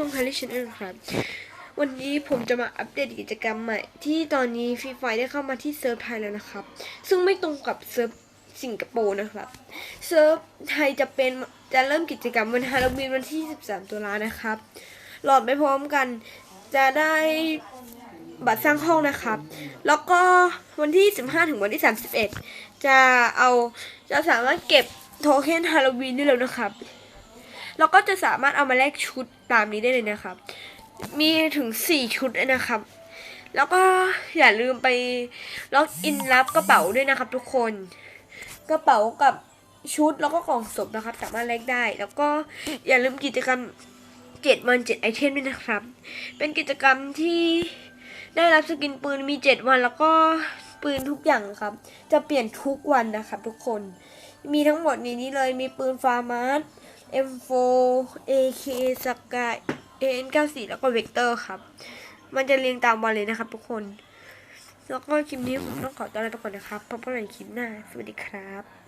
ช่วง h a r r y Channel ครับ วันนี้ผมจะมาอัปเดตกิจกรรมใหม่ ที่ตอนนี้ฟรีไฟได้เข้ามาที่เซิร์ฟไทยแล้วนะครับ ซึ่งไม่ตรงกับเซิร์ฟสิงคโปร์นะครับ เซิร์ฟไทยจะเป็นจะเริ่มกิจกรรมวันฮาโลวีนวันที่ 13 ตุลานะครับโหลอดไปพร้อมกัน จะได้บัตรสร้างห้องนะครับ แล้วก็วันที่ 15 ถึงวันที่ 31 จะเอาจะสามารถเก็บโทเค็นฮาโลวีนได้แล้วนะครับ แล้วก็จะสามารถเอามาแลกชุดตามนี้ได้เลยนะครับ มีถึง 4 ชุดนะครับ แล้วก็อย่าลืมไปล็อกอินรับกระเป๋าด้วยนะครับทุกคน กระเป๋ากับชุดแล้วก็กล่องศพนะครับ สามารถแลกได้ แล้วก็อย่าลืมกิจกรรมเจ็ดวันเจ็ดไอเทมด้วยนะครับ เป็นกิจกรรมที่ได้รับสกินปืนมี7วันแล้วก็ปืนทุกอย่างครับ จะเปลี่ยนทุกวันนะครับทุกคน มีทั้งหมดนี้นี้เลยมีปืนฟาร์มาร์ M4 AK สกาย AN94 แล้วก็เวกเตอร์ครับ มันจะเรียงตามวันเลยนะครับทุกคน แล้วก็คลิปนี้ผมต้องขอตัวลาทุกคนนะครับพบกันใหม่คลิปหน้า สวัสดีครับ